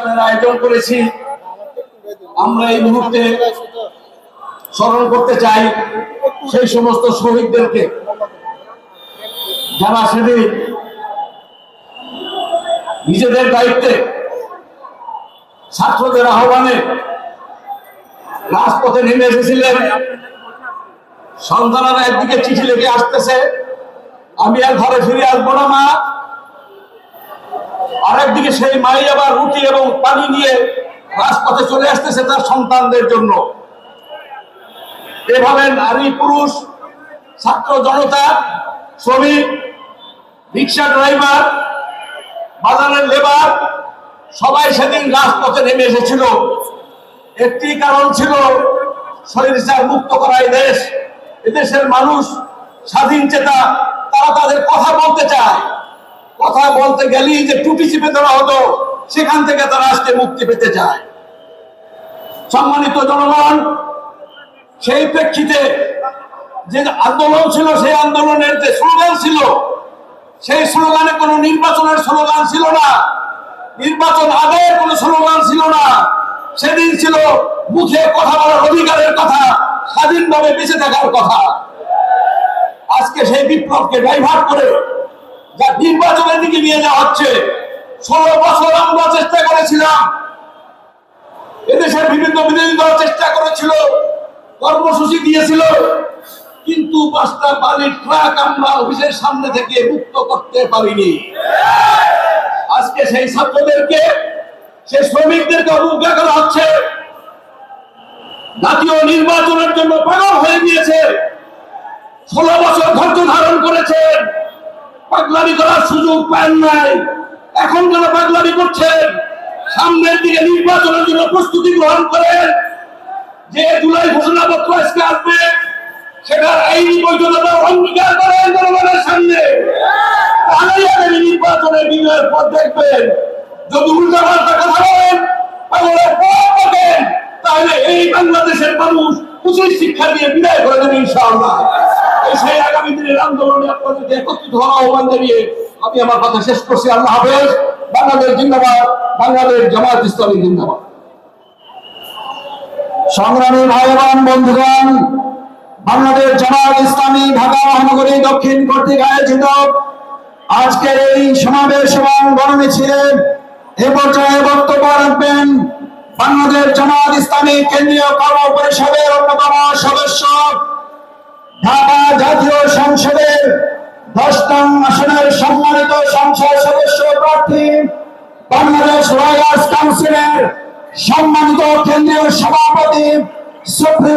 অনুষ্ঠানের আয়োজন করেছি। আমরা এই মুহূর্তে স্মরণ করতে চাই সেই সমস্ত শহীদদেরকে। যারা সেদিন নিজেদের দায়িত্বে ছাত্রদের আহ্বানে রাজপথে নেমে এসেছিলেন, সন্তানেরা একদিকে চিঠি লিখে আসতেছে, আমি আর ঘরে ফিরে আসব না, মা। আরেকদিকে সেই মাই আবার রুটি এবং পানি নিয়ে রাজপথে চলে আসতেছে তার সন্তানদের জন্য। এভাবে নারী, পুরুষ, ছাত্র, জনতা, শ্রমিক, রিক্সা ড্রাইভার, বাজারের লেবার, সবাই সেদিন রাজপথে নেমে এসেছিল। একটি কারণ ছিল শরীর মুক্ত করা এই দেশ। এদেশের মানুষ স্বাধীন চেতা, তারা তাদের কথা বলতে চায়। কথা বলতে গেলেই যে টুপি চিপে দেওয়া হতো, সেখান থেকে তারা আজকে মুক্তি পেতে চায়। সম্মানিত জনগণ, সেই প্রেক্ষিতে যে আন্দোলন ছিল, সেই আন্দোলনের যে স্লোগান ছিল, সেই স্লোগানে কোনো নির্বাচনের স্লোগান ছিল না। নির্বাচন আদায়ের কোনো স্লোগান ছিল না। সেদিন ছিল মুখে কথা বলার অধিকারের কথা, স্বাধীনভাবে বেঁচে থাকার কথা। আজকে সেই বিপ্লবকে ডাইভার্ট করে যা নির্বাচনের দিকে নিয়ে যাওয়া হচ্ছে, ষোলো বছর আমরা চেষ্টা করেছিলাম। এদেশের বিভিন্ন বিরোধী দল চেষ্টা করেছিল, কর্মসূচি দিয়েছিল, কিন্তু পাঁচটা বালির ট্রাক আমরা অফিসের সামনে থেকে মুক্ত করতে পারিনি। আজকে সেই ছাত্রদেরকে, সেই শ্রমিকদেরকে অবজ্ঞা করা হচ্ছে। জাতীয় নির্বাচনের জন্য পাগল হয়ে গিয়েছে। ষোলো বছর ধৈর্য ধারণ করেছেন। পাগলামি করার সুযোগ পান নাই। এখন কেন পাগলামি করছেন সামনের দিকে নির্বাচনের জন্য প্রস্তুতি গ্রহণ করেন যে জুলাই ঘোষণাপত্র আজকে আসবে, সেটার আইনি বৈধতা অঙ্গীকার করেন জনগণের সামনে। তাহলেই আগামী নির্বাচনের বিজয়ের পর দেখবেন। যদি উল্টা কথা বলেন পাবেন তাহলে এই বাংলাদেশের মানুষ উচিত শিক্ষা দিয়ে বিদায় করে দেবে ইনশাআল্লাহ। সেই আগামী দিনের আন্দোলনে আপনাদেরকে একত্রিত হওয়ার আহ্বান জানিয়ে আমি আমার কথা শেষ করছি। আল্লাহ হাফেজ। জিন্দাবাদ। জামাত ইসলামী জিন্দাবাদ। সংগ্রামী বন্ধুগণ, বাংলাদেশ ইসলামী ঢাকা মহানগরী দক্ষিণ কর্তৃক আয়োজিত আজকের এই সমাবেশ এবং গণমিছিলে এ পর্যায়ে বক্তব্য রাখবেন বাংলাদেশ জামাত ইসলামী কেন্দ্রীয় কর্ম পরিষদের অন্যতম সদস্য ঢাকা জাতীয় সংসদের দশ নং আসনের সম্মানিত সংসদ সদস্য প্রার্থী বাংলাদেশ রয়্যার্স কাউন্সিলের সম্মানিত কেন্দ্রীয় সভাপতি